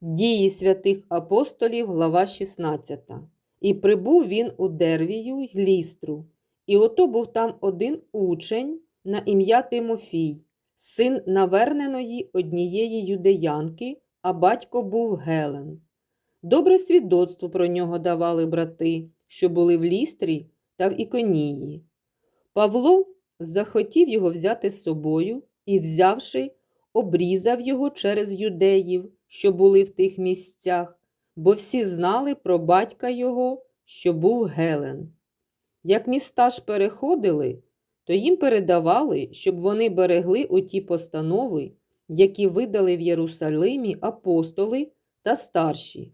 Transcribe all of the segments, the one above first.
Дії святих апостолів, глава 16. І прибув він у Дервію й лістру, і ото був там один учень на ім'я Тимофій, син наверненої однієї юдеянки, а батько був Гелен. Добре свідоцтво про нього давали брати, що були в лістрі та в Іконії. Павло захотів його взяти з собою і, взявши, обрізав його через юдеїв, що були в тих місцях, бо всі знали про батька його, що був Гелен. Як міста ж переходили, то їм передавали, щоб вони берегли оті постанови, які видали в Єрусалимі апостоли та старші,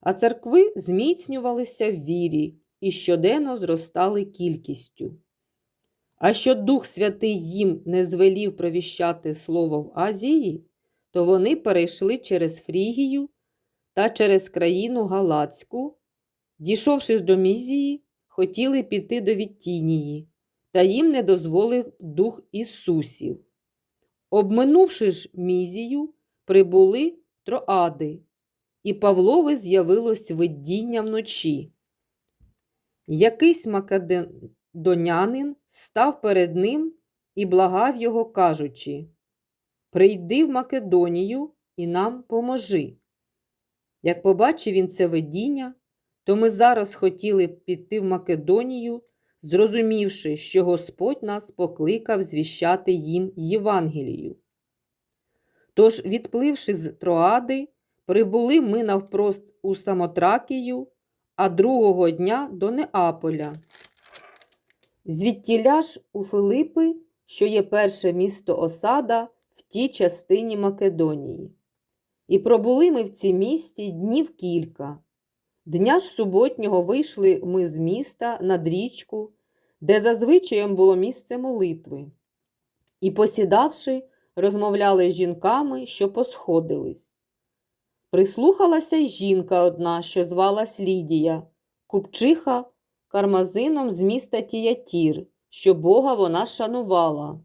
а церкви зміцнювалися в вірі і щоденно зростали кількістю. А що Дух Святий їм не звелів провіщати слово в Азії, то вони перейшли через Фрігію та через країну Галацьку, дійшовши до Мізії, хотіли піти до Віттінії, та їм не дозволив Дух Ісусів. Обминувши ж Мізію, прибули Троади, і Павлові з'явилось видіння вночі. Якийсь македонянин став перед ним і благав його, кажучи Прийди в Македонію і нам поможи. Як побачив він це видіння, то ми зараз хотіли б піти в Македонію, зрозумівши, що Господь нас покликав звіщати їм Євангелію. Тож, відпливши з Троади, прибули ми навпрост у Самотракію, а другого дня до Неаполя. Звідтіля ж у Филипи, що є перше місто осада в тій частині Македонії. І пробули ми в цій місті днів кілька. Дня ж суботнього вийшли ми з міста над річку, де зазвичаєм було місце молитви, і, посідавши, розмовляли з жінками, що посходились. Прислухалася й жінка одна, що звалась Лідія, купчиха кармазином з міста Тіятір, що Бога вона шанувала.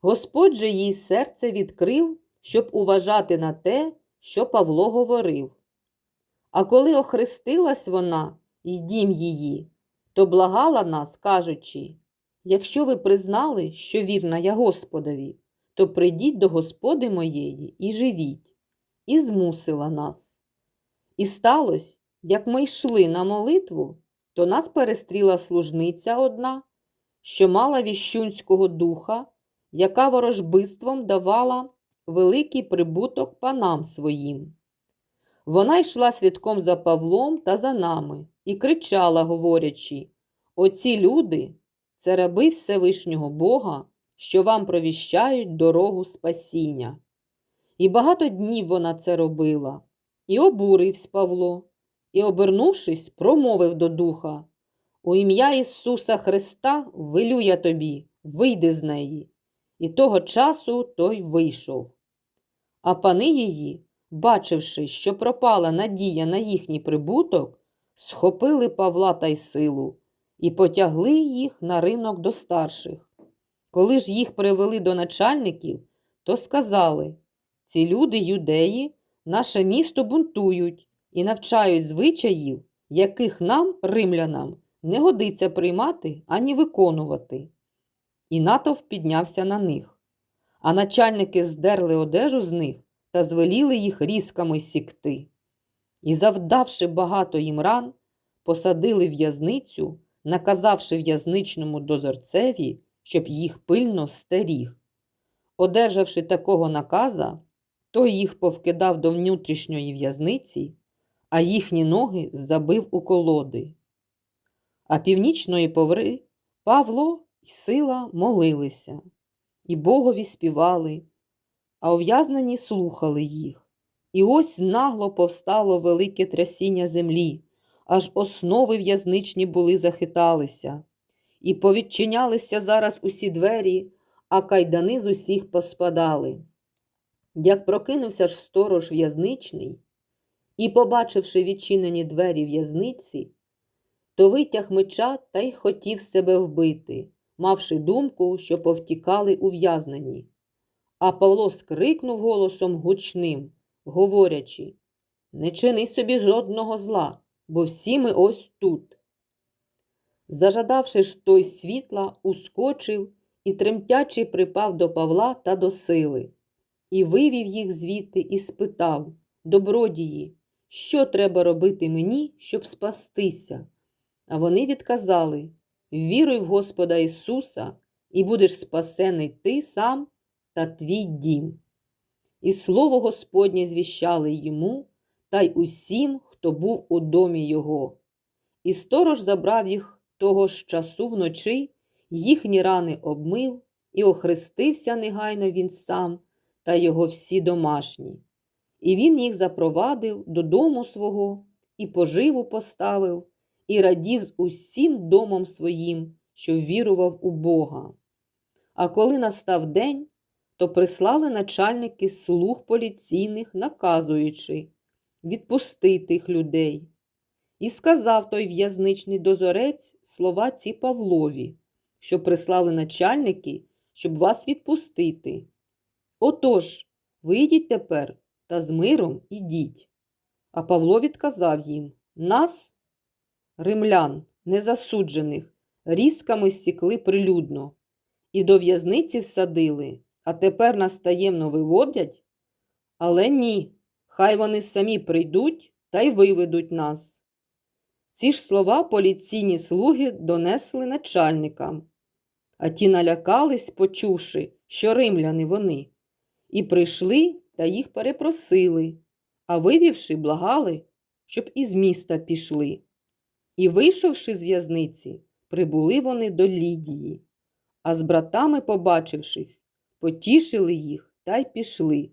Господь же їй серце відкрив, щоб уважати на те, що Павло говорив. А коли охрестилась вона і дім її, то благала нас, кажучи якщо ви признали, що вірна я Господові, то прийдіть до Господи моєї і живіть, і змусила нас. І сталося, як ми йшли на молитву, то нас перестріла служниця одна, що мала віщунського духа, яка ворожбитством давала великий прибуток панам своїм. Вона йшла свідком за Павлом та за нами і кричала, говорячи: Оці люди це раби Всевишнього Бога, що вам провіщають дорогу спасіння. І багато днів вона це робила, і обурився Павло, і, обернувшись, промовив до духа: У ім'я Ісуса Христа велю я тобі, вийди з неї. І того часу той вийшов. А пани її, бачивши, що пропала надія на їхній прибуток, схопили Павла та й силу і потягли їх на ринок до старших. Коли ж їх привели до начальників, то сказали ці люди, юдеї, наше місто бунтують і навчають звичаїв, яких нам, римлянам, не годиться приймати ані виконувати. І натовп піднявся на них. А начальники здерли одежу з них та звеліли їх різками сікти. І, завдавши багато їм ран, посадили в'язницю, наказавши в'язничному дозорцеві, щоб їх пильно стеріг. Одержавши такого наказа, той їх повкидав до внутрішньої в'язниці, а їхні ноги забив у колоди. А північної поври Павло і сила молилися, і Богові співали, а ув'язнені слухали їх. І ось нагло повстало велике трясіння землі, аж основи в'язничні були захиталися, і повідчинялися зараз усі двері, а кайдани з усіх поспадали. Як прокинувся ж сторож в'язничний і, побачивши відчинені двері в'язниці, то витяг меча та й хотів себе вбити, мавши думку, що повтікали ув'язнені. А Павло скрикнув голосом гучним говорячи Не чини собі жодного зла, бо всі ми ось тут. Зажадавши ж той світла, ускочив і тремтячи припав до Павла та до сили, і вивів їх звідти і спитав Добродії, що треба робити мені, щоб спастися? А вони відказали Віруй в Господа Ісуса, і будеш спасений ти сам та твій дім. І слово Господнє звіщали йому та й усім, хто був у домі його. І сторож забрав їх того ж часу вночі, їхні рани обмив, і охрестився негайно він сам та його всі домашні. І він їх запровадив додому свого, і поживу поставив, і радів з усім домом своїм, що вірував у Бога. А коли настав день, то прислали начальники слуг поліційних, наказуючи відпусти тих людей. І сказав той в'язничний дозорець слова ці Павлові, що прислали начальники, щоб вас відпустити. Отож, вийдіть тепер та з миром ідіть. А Павло відказав їм нас, римлян, незасуджених, різками сікли прилюдно, і до в'язниці всадили, а тепер нас таємно виводять? Але ні, хай вони самі прийдуть та й виведуть нас. Ці ж слова поліційні слуги донесли начальникам, а ті налякались, почувши, що римляни вони, і прийшли та їх перепросили, а вивівши, благали, щоб із міста пішли. І, вийшовши з в'язниці, прибули вони до Лідії, а з братами, побачившись, потішили їх та й пішли.